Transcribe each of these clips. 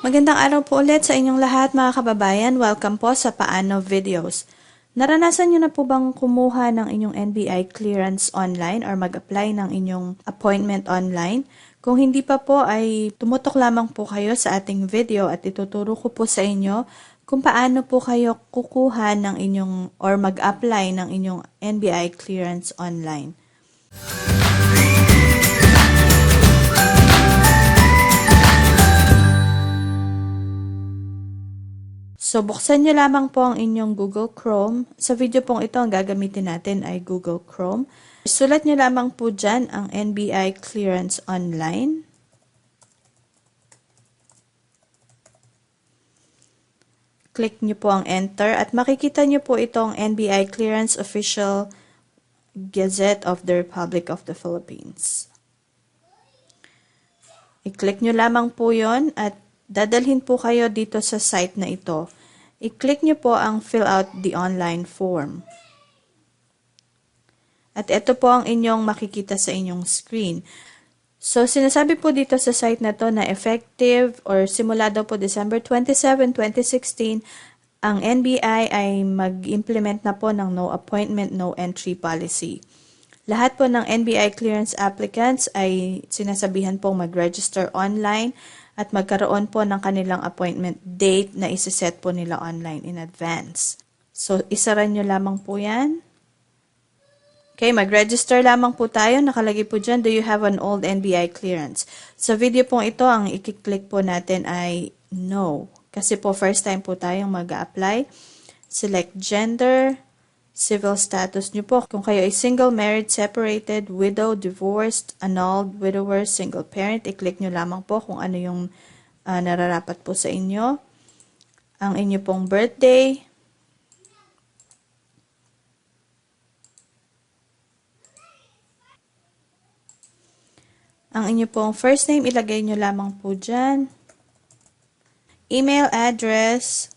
Magandang araw po ulit sa inyong lahat mga kababayan. Welcome po sa Paano Videos. Naranasan niyo na po bang kumuha ng inyong NBI clearance online or mag-apply ng inyong appointment online? Kung hindi pa po ay tumutok lamang po kayo sa ating video at ituturo ko po sa inyo kung paano po kayo kukuha ng inyong or mag-apply ng inyong NBI clearance online. So, buksan nyo lamang po ang inyong Google Chrome. Sa video pong ito, ang gagamitin natin ay Google Chrome. Sulat nyo lamang po dyan ang NBI Clearance Online. Click nyo po ang Enter at makikita nyo po itong NBI Clearance Official Gazette of the Republic of the Philippines. I-click nyo lamang po yon at Dadalhin po kayo dito sa site na ito. I-click nyo po ang fill out the online form. At ito po ang inyong makikita sa inyong screen. So, sinasabi po dito sa site na to na effective or simula daw po December 27, 2016, ang NBI ay mag-implement na po ng no appointment, no entry policy. Lahat po ng NBI clearance applicants ay sinasabihan pong mag-register online at magkaroon po ng kanilang appointment date na isiset po nila online in advance. So, isara nyo lamang po yan. Okay, mag-register lamang po tayo. Nakalagay po dyan, do you have an old NBI clearance? Sa video pong ito, ang i-click po natin ay no. Kasi po first time po tayong mag-apply. Select gender, civil status nyo po. Kung kayo ay single, married, separated, widow, divorced, annulled, widower, single parent, i-click nyo lamang po kung ano yung uh, nararapat po sa inyo. Ang inyo pong birthday. Ang inyo pong first name, ilagay nyo lamang po dyan. Email address,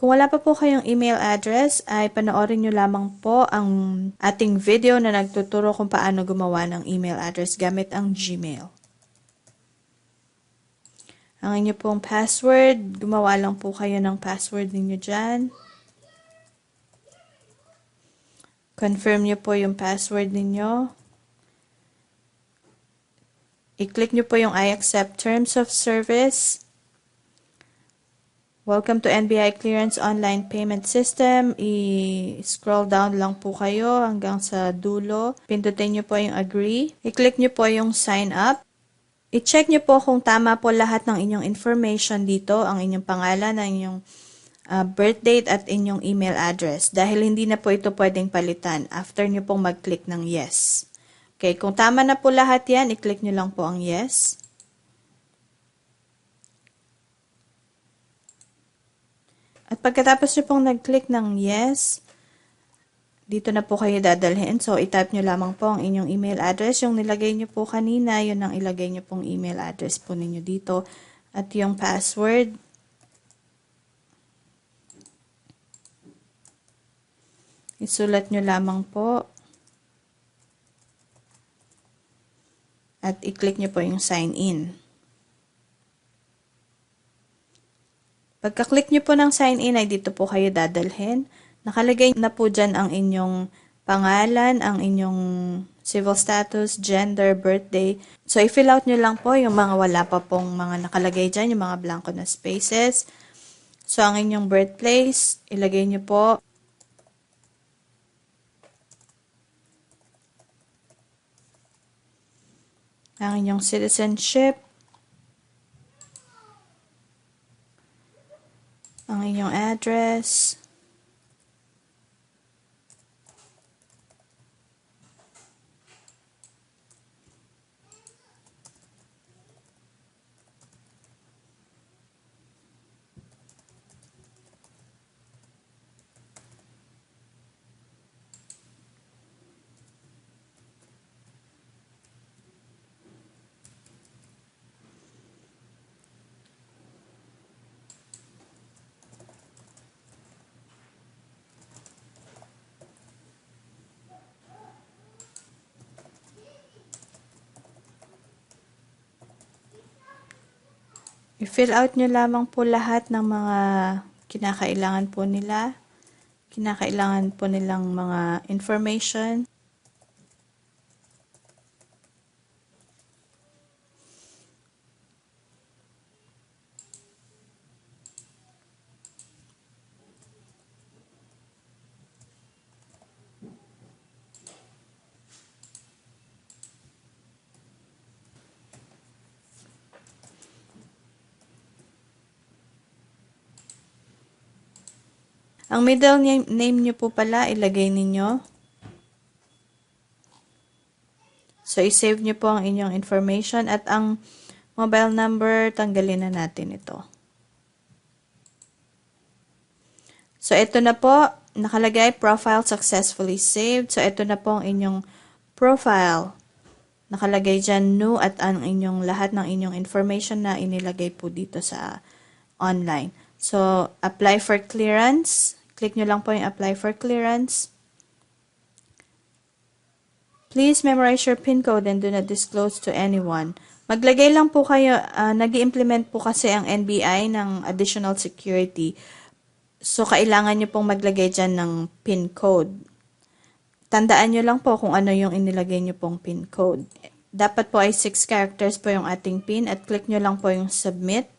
Kung wala pa po kayong email address, ay panoorin nyo lamang po ang ating video na nagtuturo kung paano gumawa ng email address gamit ang Gmail. Ang inyo pong password, gumawa lang po kayo ng password ninyo dyan. Confirm nyo po yung password ninyo. I-click nyo po yung I accept terms of service. Welcome to NBI Clearance Online Payment System. I-scroll down lang po kayo hanggang sa dulo. Pindutin nyo po yung agree. I-click nyo po yung sign up. I-check nyo po kung tama po lahat ng inyong information dito, ang inyong pangalan, ang inyong uh, birth date at inyong email address dahil hindi na po ito pwedeng palitan after nyo pong mag-click ng yes. Okay, kung tama na po lahat yan, i-click nyo lang po ang yes. At pagkatapos nyo pong nag-click ng yes, dito na po kayo dadalhin. So, itype nyo lamang po ang inyong email address. Yung nilagay nyo po kanina, yun ang ilagay nyo pong email address po ninyo dito. At yung password, isulat nyo lamang po. At i-click nyo po yung sign in. Pagka-click nyo po ng sign in ay dito po kayo dadalhin. Nakalagay na po dyan ang inyong pangalan, ang inyong civil status, gender, birthday. So, i-fill out nyo lang po yung mga wala pa pong mga nakalagay dyan, yung mga blanco na spaces. So, ang inyong birthplace, ilagay nyo po. Ang inyong citizenship. Ang inyong address, I-fill out nyo lamang po lahat ng mga kinakailangan po nila. Kinakailangan po nilang mga information. Ang middle name, name nyo po pala, ilagay ninyo. So, isave nyo po ang inyong information at ang mobile number, tanggalin na natin ito. So, ito na po, nakalagay, profile successfully saved. So, ito na po ang inyong profile. Nakalagay dyan, new at ang inyong lahat ng inyong information na inilagay po dito sa online. So, apply for clearance. Click nyo lang po yung apply for clearance. Please memorize your PIN code and do not disclose to anyone. Maglagay lang po kayo, uh, nag implement po kasi ang NBI ng additional security. So, kailangan nyo pong maglagay dyan ng PIN code. Tandaan nyo lang po kung ano yung inilagay nyo pong PIN code. Dapat po ay 6 characters po yung ating PIN at click nyo lang po yung submit.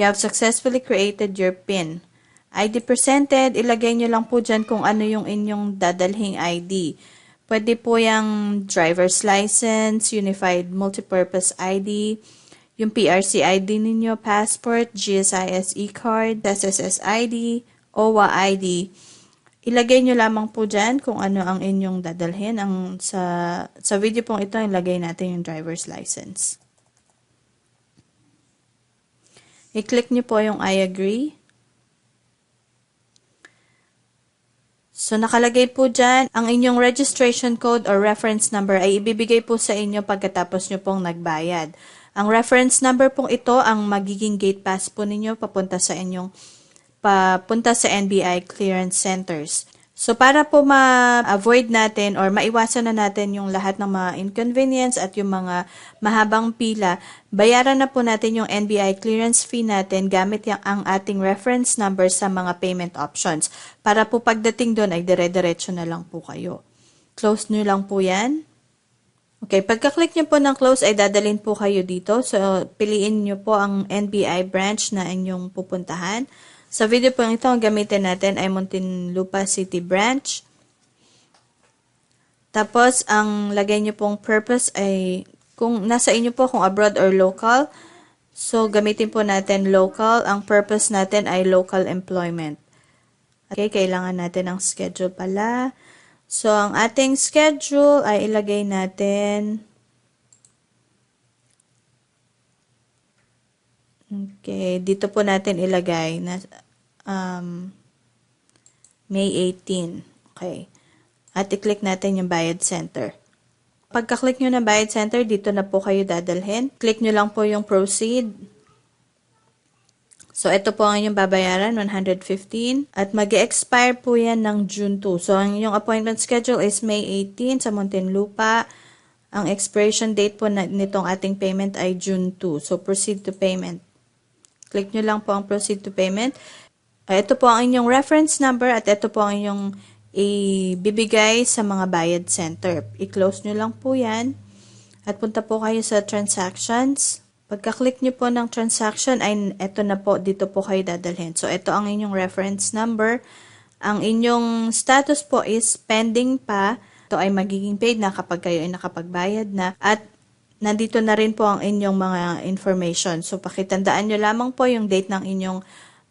You have successfully created your PIN. ID presented, ilagay nyo lang po dyan kung ano yung inyong dadalhing ID. Pwede po yung driver's license, unified multipurpose ID, yung PRC ID ninyo, passport, GSIS e-card, SSS ID, OWA ID. Ilagay nyo lamang po dyan kung ano ang inyong dadalhin. Ang, sa, sa video pong ito, ilagay natin yung driver's license. I-click nyo po yung I agree. So, nakalagay po dyan, ang inyong registration code or reference number ay ibibigay po sa inyo pagkatapos nyo pong nagbayad. Ang reference number pong ito ang magiging gate pass po ninyo papunta sa inyong papunta sa NBI clearance centers. So, para po ma-avoid natin or maiwasan na natin yung lahat ng mga inconvenience at yung mga mahabang pila, bayaran na po natin yung NBI clearance fee natin gamit yung, ang ating reference number sa mga payment options. Para po pagdating doon ay dire-diretso na lang po kayo. Close nyo lang po yan. Okay, pagka-click nyo po ng close ay dadalhin po kayo dito. So, piliin nyo po ang NBI branch na inyong pupuntahan. Sa video po ito, ang gamitin natin ay Muntinlupa City Branch. Tapos, ang lagay nyo pong purpose ay kung nasa inyo po kung abroad or local. So, gamitin po natin local. Ang purpose natin ay local employment. Okay, kailangan natin ang schedule pala. So, ang ating schedule ay ilagay natin Okay, dito po natin ilagay na um, May 18. Okay. At i-click natin yung Bayad Center. Pagka-click nyo ng Bayad Center, dito na po kayo dadalhin. Click nyo lang po yung Proceed. So, ito po ang inyong babayaran, 115. At mag expire po yan ng June 2. So, ang inyong appointment schedule is May 18 sa Muntinlupa. Ang expiration date po na, nitong ating payment ay June 2. So, proceed to payment. Click nyo lang po ang proceed to payment. Uh, ito po ang inyong reference number at ito po ang inyong ibibigay sa mga bayad center. I-close nyo lang po yan. At punta po kayo sa transactions. Pagka-click nyo po ng transaction, ay ito na po, dito po kayo dadalhin. So, ito ang inyong reference number. Ang inyong status po is pending pa. Ito ay magiging paid na kapag kayo ay nakapagbayad na. At nandito na rin po ang inyong mga information. So, pakitandaan nyo lamang po yung date ng inyong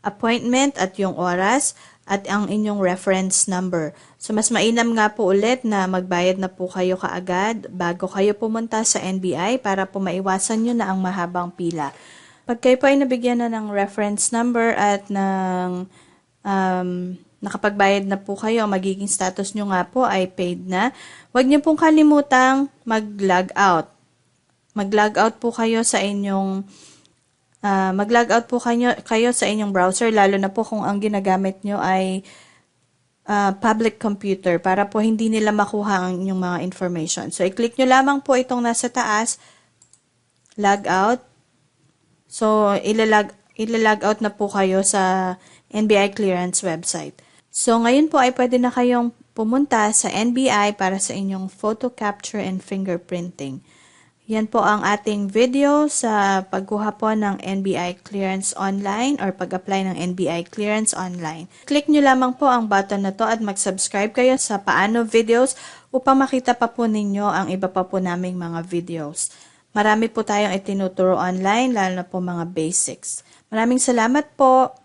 appointment at yung oras at ang inyong reference number. So, mas mainam nga po ulit na magbayad na po kayo kaagad bago kayo pumunta sa NBI para po maiwasan nyo na ang mahabang pila. Pag kayo po ay nabigyan na ng reference number at ng um, nakapagbayad na po kayo, magiging status nyo nga po ay paid na, huwag nyo pong kalimutang mag-log out mag-log out po kayo sa inyong uh, mag-log out po kayo, kayo sa inyong browser lalo na po kung ang ginagamit nyo ay uh, public computer para po hindi nila makuha ang inyong mga information. So, i-click nyo lamang po itong nasa taas, log out. So, ilalag, ilalag out na po kayo sa NBI clearance website. So, ngayon po ay pwede na kayong pumunta sa NBI para sa inyong photo capture and fingerprinting. Yan po ang ating video sa pagkuha po ng NBI clearance online or pag-apply ng NBI clearance online. Click nyo lamang po ang button na to at mag-subscribe kayo sa Paano Videos upang makita pa po ninyo ang iba pa po naming mga videos. Marami po tayong itinuturo online, lalo na po mga basics. Maraming salamat po!